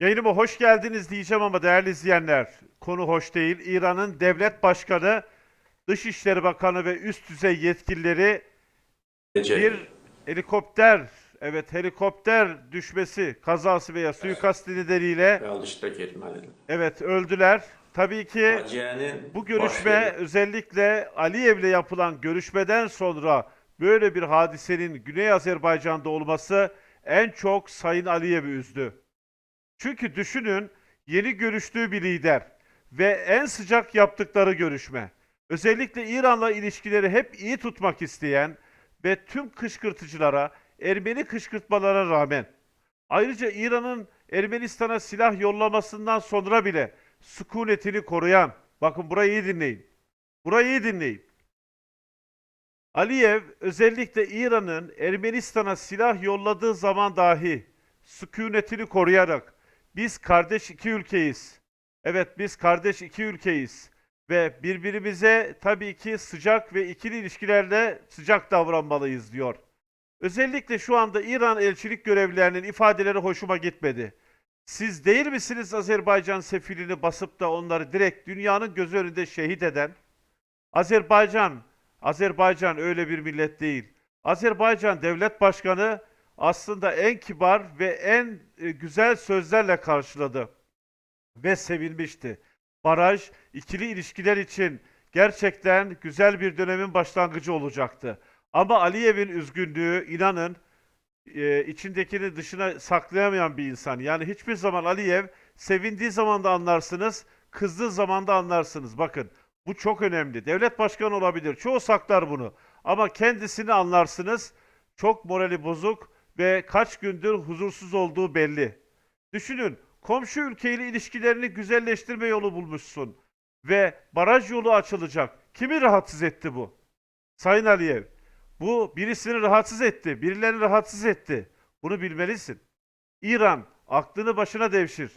Yayınıma hoş geldiniz diyeceğim ama değerli izleyenler, konu hoş değil. İran'ın devlet başkanı, Dışişleri Bakanı ve üst düzey yetkilileri Gece bir helikopter, evet helikopter düşmesi, kazası veya suikasti nedeniyle yanlışlıkla evet öldüler. Tabii ki bu görüşme baş veri- özellikle Aliyev'le yapılan görüşmeden sonra böyle bir hadisenin Güney Azerbaycan'da olması en çok Sayın Aliyev'i üzdü. Çünkü düşünün yeni görüştüğü bir lider ve en sıcak yaptıkları görüşme. Özellikle İran'la ilişkileri hep iyi tutmak isteyen ve tüm kışkırtıcılara, Ermeni kışkırtmalara rağmen ayrıca İran'ın Ermenistan'a silah yollamasından sonra bile sükunetini koruyan, bakın burayı iyi dinleyin. Burayı iyi dinleyin. Aliyev özellikle İran'ın Ermenistan'a silah yolladığı zaman dahi sükunetini koruyarak biz kardeş iki ülkeyiz. Evet biz kardeş iki ülkeyiz ve birbirimize tabii ki sıcak ve ikili ilişkilerle sıcak davranmalıyız diyor. Özellikle şu anda İran elçilik görevlilerinin ifadeleri hoşuma gitmedi. Siz değil misiniz Azerbaycan sefilini basıp da onları direkt dünyanın gözü önünde şehit eden? Azerbaycan, Azerbaycan öyle bir millet değil. Azerbaycan devlet başkanı aslında en kibar ve en e, güzel sözlerle karşıladı ve sevilmişti. Baraj ikili ilişkiler için gerçekten güzel bir dönemin başlangıcı olacaktı. Ama Aliyev'in üzgünlüğü inanın e, içindekini dışına saklayamayan bir insan. Yani hiçbir zaman Aliyev sevindiği zaman da anlarsınız, kızdığı zaman da anlarsınız. Bakın bu çok önemli. Devlet başkanı olabilir. Çoğu saklar bunu. Ama kendisini anlarsınız. Çok morali bozuk ve kaç gündür huzursuz olduğu belli. Düşünün, komşu ülkeyle ilişkilerini güzelleştirme yolu bulmuşsun ve baraj yolu açılacak. Kimi rahatsız etti bu? Sayın Aliyev, bu birisini rahatsız etti, birilerini rahatsız etti. Bunu bilmelisin. İran aklını başına devşir.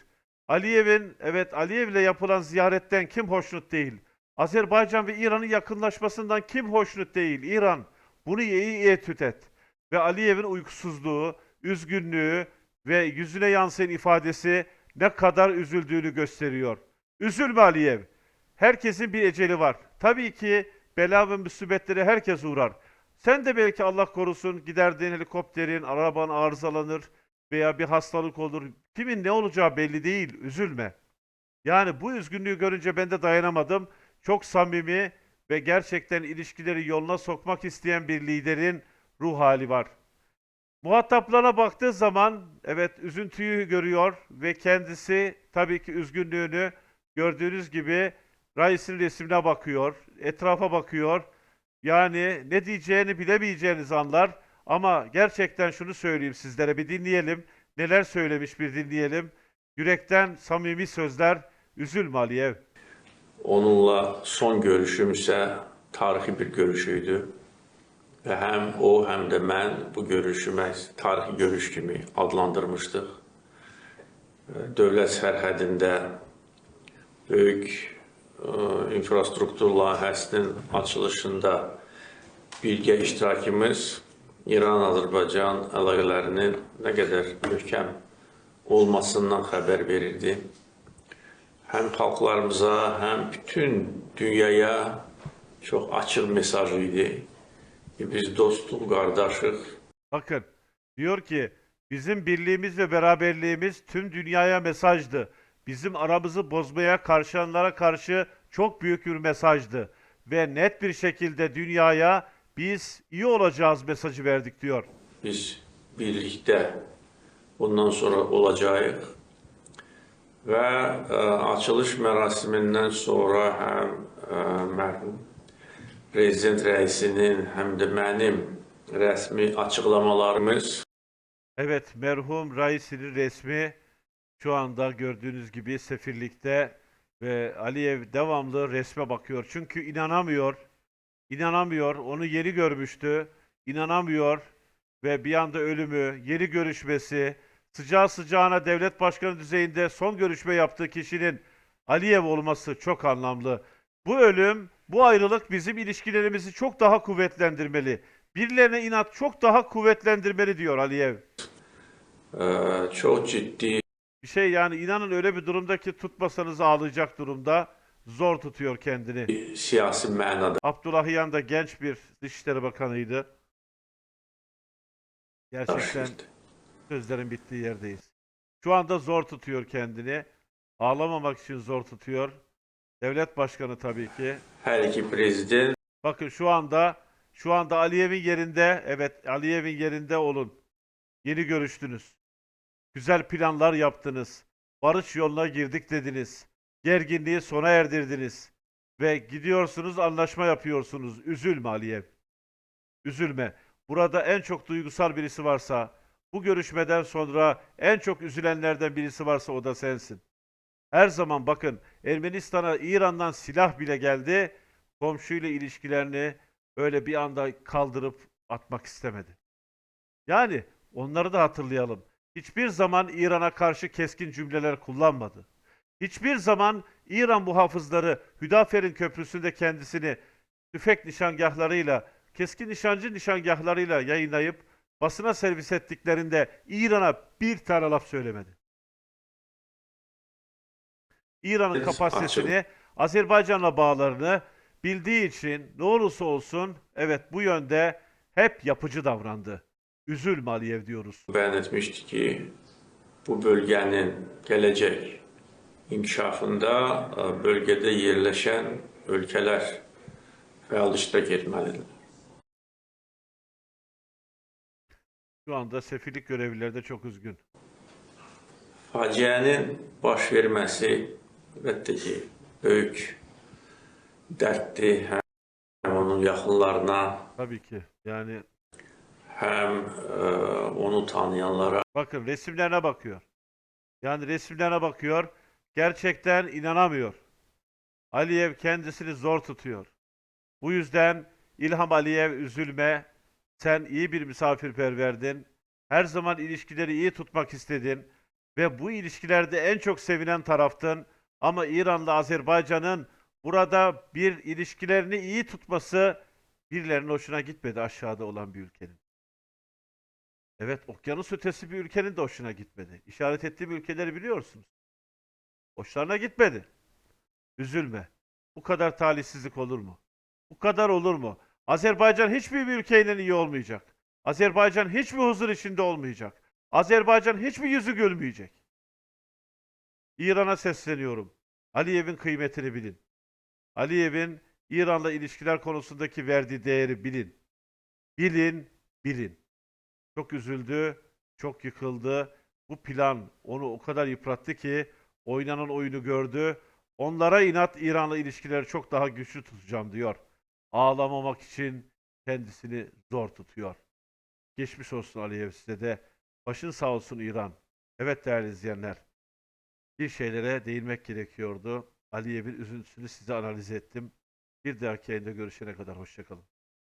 Aliyev'in, evet Aliyev'le yapılan ziyaretten kim hoşnut değil? Azerbaycan ve İran'ın yakınlaşmasından kim hoşnut değil? İran, bunu iyi iyi etüt et. Ve Aliyev'in uykusuzluğu, üzgünlüğü ve yüzüne yansıyan ifadesi ne kadar üzüldüğünü gösteriyor. Üzülme Aliyev. Herkesin bir eceli var. Tabii ki bela ve musibetlere herkes uğrar. Sen de belki Allah korusun giderdiğin helikopterin, araban arızalanır veya bir hastalık olur. Kimin ne olacağı belli değil. Üzülme. Yani bu üzgünlüğü görünce ben de dayanamadım. Çok samimi ve gerçekten ilişkileri yoluna sokmak isteyen bir liderin ruh hali var. Muhataplarına baktığı zaman evet üzüntüyü görüyor ve kendisi tabii ki üzgünlüğünü gördüğünüz gibi Rais'in resmine bakıyor, etrafa bakıyor. Yani ne diyeceğini bilemeyeceğiniz anlar ama gerçekten şunu söyleyeyim sizlere bir dinleyelim. Neler söylemiş bir dinleyelim. Yürekten samimi sözler. Üzülme Aliyev. Onunla son görüşüm isə tarixi bir görüşüydü. Və həm o, həm də mən bu görüşü məhz tarixi görüş kimi adlandırmışdıq. Dövlət sərhədində böyük ə, infrastruktur layihəsinin açılışında birgə iştirakımız İran-Azərbaycan əlaqələrinin nə qədər möhkəm olmasından xəbər verirdi. Həm xalqlarımıza, həm bütün dünyaya çox açıq mesaj idi. Ki, Biz dostuq, qardaşıq. Bakın diyor ki bizim birliğimiz ve beraberliğimiz tüm dünyaya mesajdı. Bizim aramızı bozmaya karşılanlara karşı çok büyük bir mesajdı. Ve net bir şekilde dünyaya biz iyi olacağız mesajı verdik diyor. Biz birlikdə bundan sonra olacağıq. Və ə, açılış mərasimindən sonra həm ə, mərhum prezident rəisinin, həm də mənim rəsmi açıqlamalarımız Evet merhum Raisi'nin resmi şu anda gördüğünüz gibi sefirlikte ve Aliyev devamlı resme bakıyor. Çünkü inanamıyor. İnanamıyor. Onu yeni görmüştü. İnanamıyor. Ve bir anda ölümü, yeni görüşmesi, sıcağı sıcağına devlet başkanı düzeyinde son görüşme yaptığı kişinin Aliyev olması çok anlamlı. Bu ölüm, bu ayrılık bizim ilişkilerimizi çok daha kuvvetlendirmeli. Birilerine inat çok daha kuvvetlendirmeli diyor Aliyev. ə, çox ciddi Bir şey yani inanın öyle bir durumda ki tutmasanız ağlayacak durumda. Zor tutuyor kendini. siyasi mənada Abdullahiyan da genç bir Dışişleri Bakanıydı. Gerçekten sözlerin bittiği yerdeyiz. Şu anda zor tutuyor kendini. Ağlamamak için zor tutuyor. Devlet başkanı tabii ki. Hər iki prezident Bakın şu anda şu anda Aliyev'in yerinde evet Aliyev'in yerində olun. Yeni görüştünüz. Güzel planlar yaptınız. Barış yoluna girdik dediniz. Gerginliği sona erdirdiniz. Ve gidiyorsunuz anlaşma yapıyorsunuz. Üzülme Aliyev. Üzülme. Burada en çok duygusal birisi varsa, bu görüşmeden sonra en çok üzülenlerden birisi varsa o da sensin. Her zaman bakın Ermenistan'a İran'dan silah bile geldi komşuyla ilişkilerini öyle bir anda kaldırıp atmak istemedi. Yani onları da hatırlayalım. Hiçbir zaman İran'a karşı keskin cümleler kullanmadı. Hiçbir zaman İran muhafızları Hüdafer'in köprüsünde kendisini tüfek nişangahlarıyla, keskin nişancı nişangahlarıyla yayınlayıp basına servis ettiklerinde İran'a bir tane laf söylemedi. İran'ın kapasitesini, Azerbaycan'la bağlarını bildiği için ne olursa olsun evet bu yönde hep yapıcı davrandı. Üzülme Aliyev diyoruz. bəyan etmişdi ki, bu bölgənin gələcək inkişafında ə, bölgədə yerləşən ölkələr fəal iştirak etməlidir. Şu anda sefirlik görevlileri de çok üzgün. Faciənin baş verməsi əlbəttə ki, böyük dərddir həm onun yaxınlarına, Tabii ki. Yani həm ə, onu tanıyanlara, bakın resimlerine bakıyor. Yani resimlerine bakıyor. Gerçekten inanamıyor. Aliyev kendisini zor tutuyor. Bu yüzden İlham Aliyev üzülme. Sen iyi bir misafirperverdin. Her zaman ilişkileri iyi tutmak istedin. Ve bu ilişkilerde en çok sevinen taraftın. Ama İran'la Azerbaycan'ın burada bir ilişkilerini iyi tutması birilerinin hoşuna gitmedi aşağıda olan bir ülkenin. Evet, okyanus ötesi bir ülkenin de hoşuna gitmedi. İşaret ettiğim ülkeleri biliyorsunuz. Hoşlarına gitmedi. Üzülme. Bu kadar talihsizlik olur mu? Bu kadar olur mu? Azerbaycan hiçbir bir ülkeyle iyi olmayacak. Azerbaycan hiçbir huzur içinde olmayacak. Azerbaycan hiçbir yüzü gülmeyecek. İran'a sesleniyorum. Aliyev'in kıymetini bilin. Aliyev'in İran'la ilişkiler konusundaki verdiği değeri bilin. Bilin, bilin. Çok üzüldü, çok yıkıldı. Bu plan onu o kadar yıprattı ki oynanan oyunu gördü. Onlara inat İran'la ilişkileri çok daha güçlü tutacağım diyor. Ağlamamak için kendisini zor tutuyor. Geçmiş olsun Aliyev size de. Başın sağ olsun İran. Evet değerli izleyenler. Bir şeylere değinmek gerekiyordu. Aliyev'in üzüntüsünü size analiz ettim. Bir dahaki yayında görüşene kadar hoşçakalın.